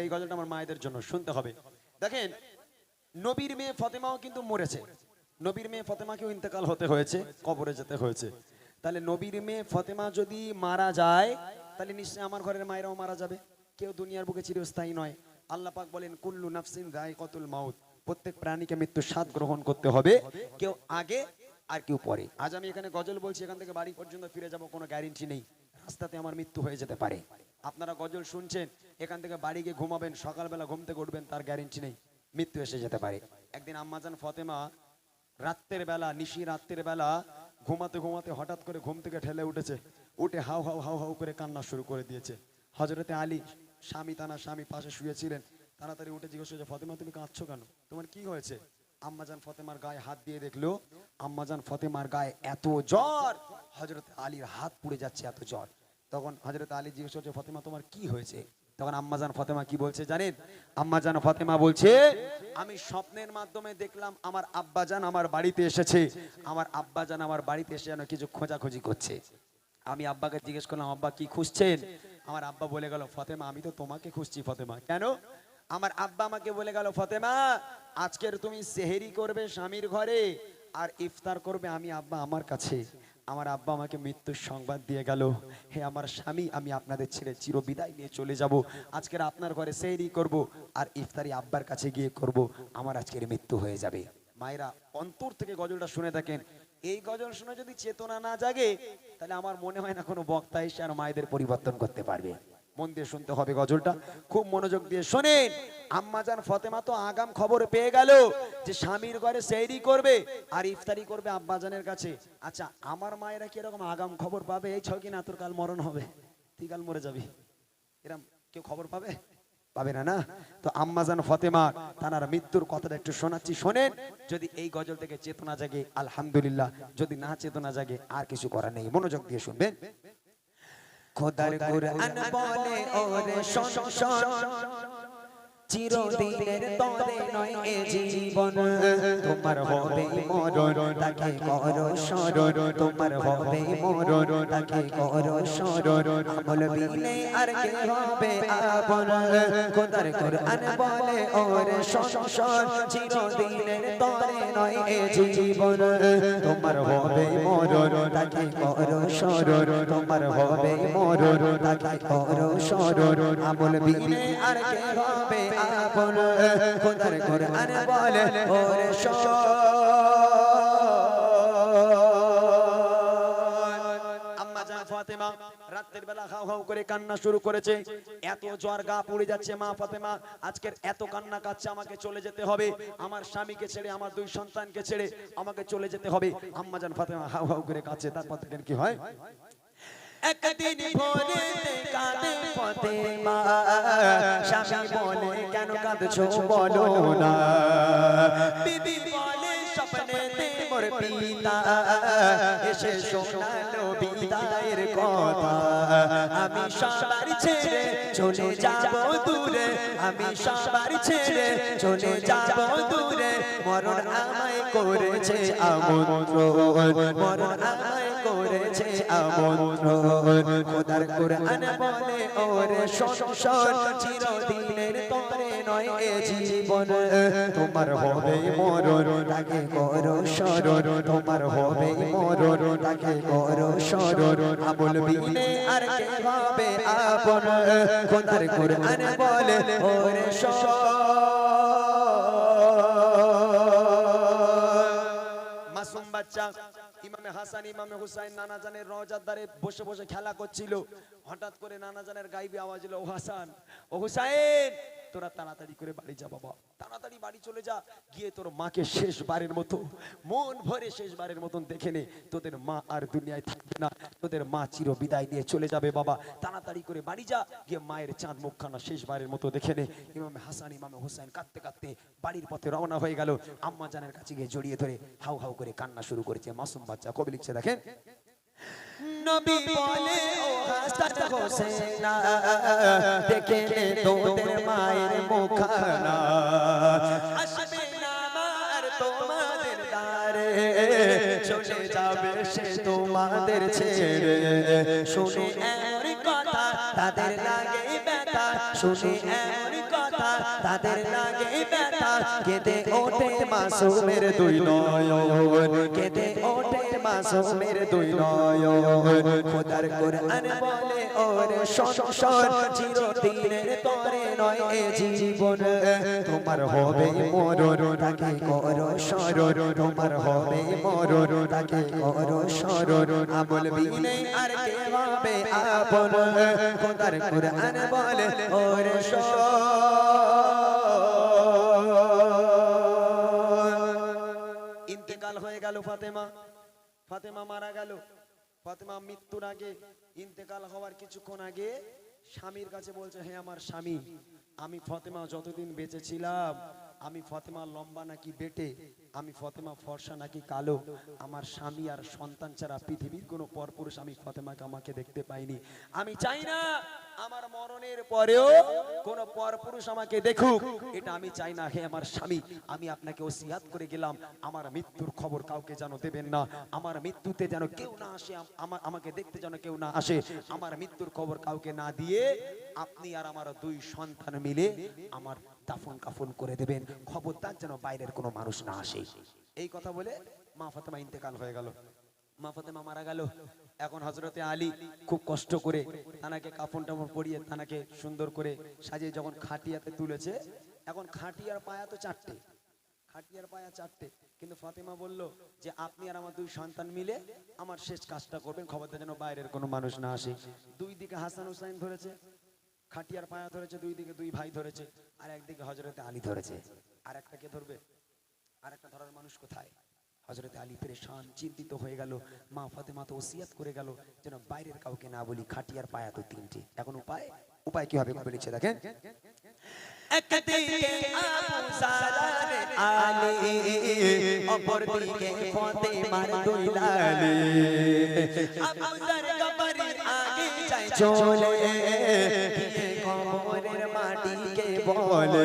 এই গজলটা আমার মায়েদের জন্য শুনতে হবে। দেখেন, নবীর মেয়ে ফতেমাও কিন্তু মরেছে। নবীর মেয়ে ফতেমাকেও ইন্তেকাল হতে হয়েছে, কবরে যেতে হয়েছে। তাহলে নবীর মেয়ে ফতেমা যদি মারা যায়, তাহলে নিশ্চয়ই আমার ঘরের মায়েরাও মারা যাবে। কেউ দুনিয়ার বুকে চিরস্থায়ী নয়। আল্লাহ পাক বলেন, কুল্লু নাফসিন কতুল মাউত। প্রত্যেক প্রাণীকে মৃত্যুর স্বাদ গ্রহণ করতে হবে, কেউ আগে আর কেউ পরে। আজ আমি এখানে গজল বলছি, এখান থেকে বাড়ি পর্যন্ত ফিরে যাব, কোনো গ্যারেন্টি নেই। রাস্তাতে আমার মৃত্যু হয়ে যেতে পারে। আপনারা গজল শুনছেন, এখান থেকে বাড়ি গিয়ে ঘুমাবেন, সকালবেলা ঘুম থেকে উঠবেন, তার গ্যারেন্টি নেই, মৃত্যু এসে যেতে পারে। একদিন আম্মাজান ফতেমা, রাত্রের বেলা, নিশি রাত্রের বেলা, ঘুমাতে ঘুমাতে হঠাৎ করে ঘুম থেকে ঠেলে উঠেছে, উঠে হাউ হাউ হাউ হাউ করে কান্না শুরু করে দিয়েছে। হজরতে আলী, স্বামী তানা স্বামী পাশে শুয়েছিলেন, তাড়াতাড়ি উঠে জিজ্ঞেস করেছে, ফতেমা, তুমি কাঁদছো কেন? তোমার কি হয়েছে? আম্মাজান ফতেমার গায়ে হাত দিয়ে দেখল আম্মাজান ফতেমার গায়ে এত জ্বর হজরত আলীর হাত পুড়ে যাচ্ছে এত জ্বর। তখন হজরত আলী জিজ্ঞেস করছে, ফতেমা, তোমার কি হয়েছে? তখন আম্মাজান ফতেমা কি বলছে জানেন? আম্মাজান ফতেমা বলছে, আমি স্বপ্নের মাধ্যমে দেখলাম আমার আব্বাজান আমার বাড়িতে এসেছে। আমার আব্বাজান আমার বাড়িতে এসে যেন কিছু খোঁজাখুঁজি করছে। আমি আব্বাকে জিজ্ঞেস করলাম, আব্বা, কি খুঁজছেন? আমার আব্বা বলে গেল, ফতেমা, আমি তো তোমাকে খুঁজছি, ফতেমা। কেন? আমার আব্বা আমাকে বলে গেল, ফতেমা, আজকের তুমি সেহেরি করবে স্বামীর ঘরে, আর ইফতার করবে আমি আব্বা আমার কাছে। আমার আব্বা আমাকে মৃত্যুর সংবাদ দিয়ে গেল। হে আমার স্বামী, আমি আপনাদের ছেড়ে চির বিদায় নিয়ে চলে যাব। আজকের আপনার ঘরে সেইরি করব আর ইফতারি আব্বার কাছে গিয়ে করব। আমার আজকের মৃত্যু হয়ে যাবে। মায়েরা, অন্তর থেকে গজলটা শুনে থাকেন। এই গজল শুনে যদি চেতনা না জাগে, তাহলে আমার মনে হয় না কোনো বক্তা এসে আর মায়েদের পরিবর্তন করতে পারবে। মন দিয়ে শুনতে হবে গজলটা। খুব মনোযোগ দিয়ে শোনেন। আম্মাজান ফতেমা তো আগাম খবর পেয়ে গেল যে স্বামীর ঘরে সেইরি করবে আর ইফতারি করবে আব্বাজানের কাছে। আচ্ছা আমার মায়েরা কি এরকম আগাম খবর পাবে? এই ছকি না তোর কাল মরণ হবে। তুই কাল মরে যাবি। এরম কেউ খবর পাবে? পাবে না না? তো আম্মাজান ফতেমা, তানার মৃত্যুর কথাটা একটু শোনাচ্ছি। শোনেন, যদি এই গজল থেকে চেতনা জাগে, আলহামদুলিল্লাহ। যদি না চেতনা জাগে, আর কিছু করার নেই। মনোযোগ দিয়ে শুনবেন। খোদার কুরআন বলে ওরে শোন শোন। চিরদিনের তরে নয় এ জীবন। তোমার হবে মরণ, তাকে করো স্মরণ। তোমার হবে মরণ, তাকে করো স্মরণ। আমল বিনে আর কে হবে আপন। খোদার কুরআন বলে, ওরে শোন চিরদিনের তরে নয় এ জীবন। তোমার হবে মরণ, তাকে করো স্মরণ। তোমার হবে মরণ, তাকে করো স্মরণ। আমল বিনে আর কে হবে আপন খোদার কোরআন বলে, ওরে আম্মা কান্না শুরু করেছে। এত জ্বর গা পড়ে যাচ্ছে মা ফাতেমা, আজকের এত কান্না কাচ্ছে আমাকে চলে যেতে হবে। আমার স্বামীকে ছেড়ে, আমার দুই সন্তানকে ছেড়ে আমাকে চলে যেতে হবে। আম্মা জান ফাতেমা হাউ করে কাচ্ছে তারপর থেকে কি হয়? একদিন ভোরে কাঁদে পথে মা। স্বামী বলে কেন কাঁদছো? বলো না। বিবি মোর পিতা, এসে শোনালো বিদায়ের কথা। আমি সবার ছেড়ে চলে যাব দূরে, আমি সবার ছেড়ে চলে যাব দূরে। মরণ আমায় করেছে আমন্ত্রণ মরণ আমায় করেছে আমন্ত্রণ খোদার কোরআন বলে, ওরে শোন চিরদিনের নয় এ জীবন তোমার হবে মরণ তাকে করো তোমার হবে মরণ তাকে করো স্মরণ আমল বিনে আর কে হবে আপন খোদার কোরআন বলে ওরে মাসুম বাচ্চা ইমামে হাসান ইমামে হুসাইন নানা জানের দ্বারে বসে বসে খেলা করছিল হঠাৎ করে নানা জানের গাইবে আওয়াজ এলো ও হাসান ও হুসাইন তোরা তাড়াতাড়ি করে বাড়ি যা বাবা। তাড়াতাড়ি বাড়ি চলে যা, গিয়ে তোর মাকে শেষবারের মতো, মন ভরে শেষবারের মতন দেখে নে, তোদের মা আর দুনিয়ায় থাকবে না, তোদের মা চির বিদায় দিয়ে চলে যাবে বাবা। তাড়াতাড়ি করে বাড়ি যা, গিয়ে মায়ের চাঁদ মুখখানা শেষবারের মতো দেখে নে। ইমামে হাসান, ইমামে হুসাইন কাঁদতে কাঁদতে বাড়ির পথে রওনা হয়ে গেল। আম্মা জানের কাছে গিয়ে জড়িয়ে ধরে হাউ হাউ করে কান্না শুরু করেছে। মাসুম বাচ্চা কবি লিখছে, দেখেন? নবী দেখে মায়ের মুখখানা আসবে না আমার তোমাদের ছেড়ে। শুনে কথা তাদের লাগে ব্যথা তাদের লাগে ব্যথা। কেঁদে ওঠে মাসুমের দুই নয়ন। কেঁদে ওঠে মাসুমের দুই নয়ন। খোদার কোরআন বলে ওর সংসার চিরদিনের তরে নয় জীবন তোমার হবে তাকে তোমার হবে তাকে আমল বিনে আর কে হবে আপন? বলে, ওরে ইন্তেকাল হয়ে গেল ফাতেমা। ফাতেমা মারা গেল। ফাতেমা মৃত্যুর আগে ইন্তেকাল হওয়ার কিছুক্ষণ আগে স্বামীর কাছে বলছে হ্যাঁ আমার স্বামী, আমি ফতেমা যতদিন বেঁচে ছিলাম, আমি ফতেমা লম্বা নাকি বেটে, আমি ফতেমা ফর্সা নাকি কালো, আমার স্বামী আর সন্তান ছাড়া পৃথিবীর কোনো পরপুরুষ আমি ফতেমাকে, আমাকে দেখতে পাইনি। আমি চাই না আমার মরণের পরেও কোন পরপুরুষ আমাকে দেখুক, এটা আমি চাই না, হে আমার স্বামী, আমি আপনাকে ওসিয়াত করে গেলাম। আমার মৃত্যুর খবর কাউকে যেন দেবেন না, আমার মৃত্যুতে যেন কেউ না আসে আমাকে দেখতে যেন কেউ না আসে, আমার মৃত্যুর খবর কাউকে না দিয়ে আপনি আর আমার দুই সন্তান মিলে আমার দাফন কাফন করে দেবেন। খবরদার যেন বাইরের কোনো মানুষ না আসে। এই কথা বলে মা ফাতেমা ইন্তেকাল হয়ে গেল। মা মারা গেল। এখন হজরতে আলী খুব কষ্ট করে তানাকে কাফন টাফন পরিয়ে তানাকে সুন্দর করে সাজিয়ে যখন খাটিয়াতে তুলেছে, এখন খাটিয়ার পায়া তো চারটে। খাটিয়ার পায়া চারটে। কিন্তু ফাতেমা বলল যে, আপনি আর আমার দুই সন্তান মিলে আমার শেষ কাজটা করবেন খবরটা যেন বাইরের কোনো মানুষ না আসে। দুই দিকে হাসান হুসাইন ধরেছে, খাটিয়ার পায়া ধরেছে, দুই দিকে দুই ভাই ধরেছে, আর একদিকে হজরতে আলী ধরেছে। আর একটা কে ধরবে? আর একটা ধরার মানুষ কোথায়? হজরতে আলী পেরেশান চিন্তিত হয়ে গেল, মা ফাতেমা তো ওসিয়াত করে গেল, যেন বাইরের কাউকে না বলি খাটিয়ার পায়া তো তিনটে। এখন উপায় উপায় কি হবে বলেছে দেখেন? চলে মাটিকে বলে।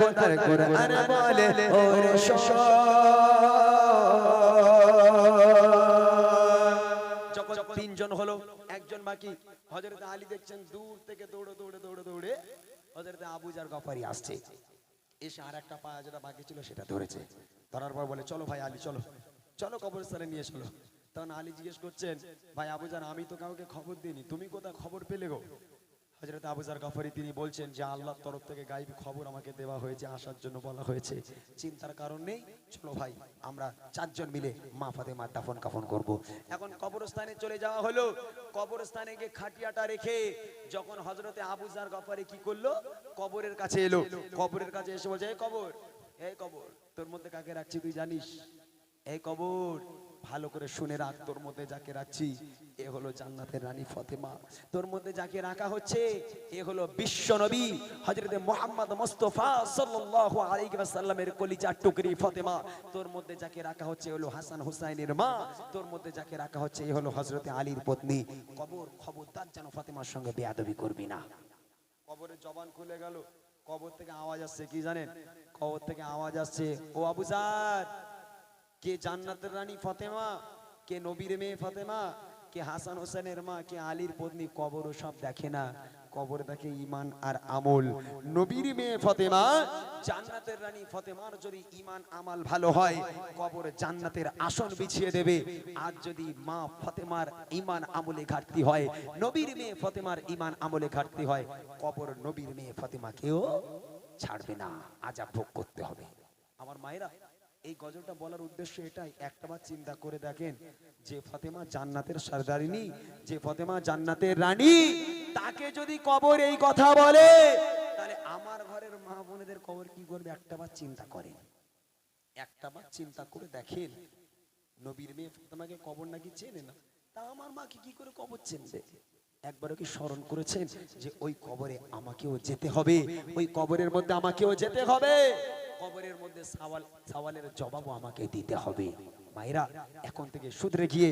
কোরআন কোরআন বলে ওরে যখন তিনজন হলো একজন বাকি। হজরত আলী দেখছেন দূর থেকে দৌড়ে দৌড়ে দৌড়ে দৌড়ে হজরত আবুজার গফারি আসছে। এসে আর একটা পায়া যেটা বাকি ছিল সেটা ধরেছে। ধরার পর বলে চলো ভাই আলী চলো। চলো কবরস্থানে নিয়ে চলো। তখন আলী জিজ্ঞেস করছেন ভাই আবুজার আমি তো কাউকে খবর দিইনি। তুমি কোথায় খবর পেলে গো? হজরত আবুজার গফারি তিনি বলছেন যে, আল্লাহর তরফ থেকে গাইবি খবর আমাকে দেওয়া হয়েছে, আসার জন্য বলা হয়েছে। চিন্তার কারণ নেই। চলো ভাই, আমরা চারজন মিলে মা ফাতেমা দাফন কাফন করব। এখন কবরস্থানে চলে যাওয়া হলো। কবরস্থানে গিয়ে খাটিয়াটা রেখে যখন হজরতে আবুজার গফারি কি করল? কবরের কাছে এলো। কবরের কাছে এসে বলছে, এই কবর এই কবর, তোর মধ্যে কাকে রাখছি তুই জানিস? এই কবর, ভালো করে শুনে রাখ, তোর মধ্যে যাকে রাখছি, এ হলো জান্নাতের রানী ফতেমা। তোর মধ্যে যাকে রাখা হচ্ছে, এ হলো বিশ্ব নবী, হযরতে মুহাম্মদ মুস্তাফা সাল্লাল্লাহু আলাইহি ওয়াসাল্লামের কলিজার টুকরি ফতেমা। তোর মধ্যে যাকে রাখা হচ্ছে হলো হাসান হুসাইনের মা। তোর মধ্যে যাকে রাখা হচ্ছে, এ হলো হযরতে আলীর পত্নী। কবর খবরদার যেন ফতেমার সঙ্গে বেয়াদবি করবি না। কবরের জবান খুলে গেল। কবর থেকে আওয়াজ আসছে, কি জানেন? কবর থেকে আওয়াজ আসছে, ও আবুজার কে জান্নাতের রানী ফাতেমা, কে নবীর মেয়ে ফাতেমা, কে হাসান হোসেনের মা, কে আলীর পত্নী, কবর সব দেখে না। কবর দেখে ইমান আর আমল। নবীর মেয়ে ফাতেমা, জান্নাতের রানী ফাতেমার যদি ইমান আমাল ভালো হয়, কবর জান্নাতের আসন বিছিয়ে দেবে। আর যদি মা ফাতেমার ইমান আমলে ঘাটতি হয়, নবীর মেয়ে ফাতেমার ইমান আমলে ঘাটতি হয়, কবর নবীর মেয়ে ফাতেমাকেও ছাড়বে না। আজাব ভোগ করতে হবে। আমার মায়েরা এই গজলটা বলার উদ্দেশ্য এটাই। একটাবার চিন্তা করে দেখেন, যে ফতেমা জান্নাতের সর্দারিনী, যে ফতেমা জান্নাতের রানী, তাকে যদি কবর এই কথা বলে, তাহলে আমার ঘরের মা বোনেদের কবর কি করবে? একটাবার চিন্তা করেন। একটাবার চিন্তা করে দেখেন, নবীর মেয়ে ফতেমাকে কবর নাকি চেনে না? তা আমার মাকে কি করে কবর চেনবে? একবারও কি স্মরণ করেছেন যে ওই কবরে আমাকেও যেতে হবে? ওই কবরের মধ্যে আমাকেও যেতে হবে। কবরের মধ্যে সওয়াল, সওয়ালের জবাবও আমাকে দিতে হবে। মায়েরা, এখন থেকে শুধরে গিয়ে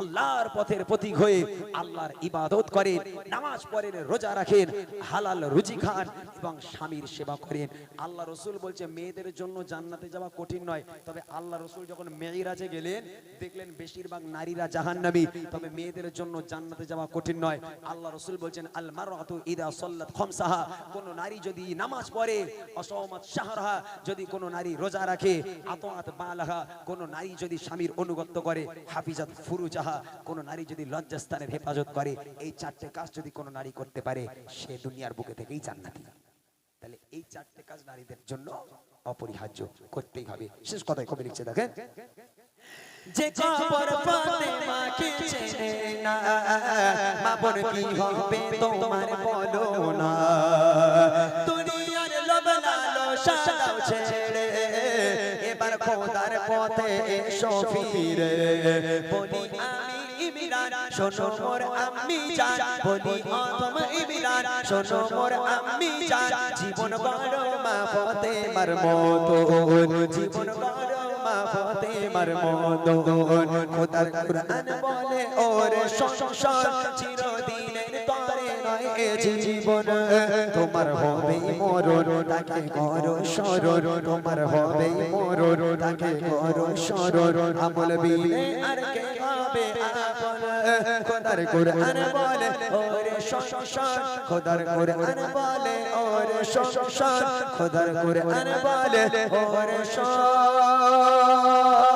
আল্লাহর পথের প্রতীক হয়ে আল্লাহর ইবাদত করেন, নামাজ পড়েন, রোজা রাখেন, হালাল রুজি খান এবং স্বামীর সেবা করেন। আল্লাহ রসুল বলছে, মেয়েদের জন্য জান্নাতে যাওয়া কঠিন নয়। তবে আল্লাহ রসুল যখন মেয়েরাজে গেলেন, দেখলেন বেশিরভাগ নারীরা জাহান্নামী। তবে মেয়েদের জন্য জান্নাতে যাওয়া কঠিন নয়। আল্লাহ রসুল বলছেন, আল মারআতু ইদা সাল্লাত খামসাহা। কোন নারী যদি নামাজ পড়ে অসমাত শাহরাহা। যদি কোনো নারী রোজা রাখে, আতআত বালাহা। কোন নারী যদি স্বামীর অনুগত্য করে হাফিজাত ফুরুজাহা কোন নারী যদি লজ্জাস্থানের হেফাজত করে এই চারটে কাজ যদি কোন নারী করতে পারে সে দুনিয়ার বুকে থেকেই জান্নাতি। তাহলে এই চারটে কাজ নারীদের জন্য অপরিহার্য করতেই হবে। শেষ কথায় কবে লিখছে দেখেন। যে কবর ফাতেমাকে চেনে না মা বোন কি হবে তোমার বলো না। দুনিয়ার লোভ লালসা দাও ছেড়ে খোদার পথে এসো ফিরে। বলি আমি ইমরান, শোনো মোর বলি অতম ইমরান, শোনো মোর জীবন মা পথে মার মতো জীবন মা পথে মার মতো বলে ওরে সংসার নয় এ জীবন, তোমার হবে মরণ, তাকে করো স্মরণ তোমার হবে মরণ, তাকে করো স্মরণ আমল বিনে আর কে হবে আপন? খোদার কুরআন বলে, ওরে সংসার। খোদার কুরআন বলে, ওরে সংসার। খোদার কুরআন বলে, ওরে সংসার।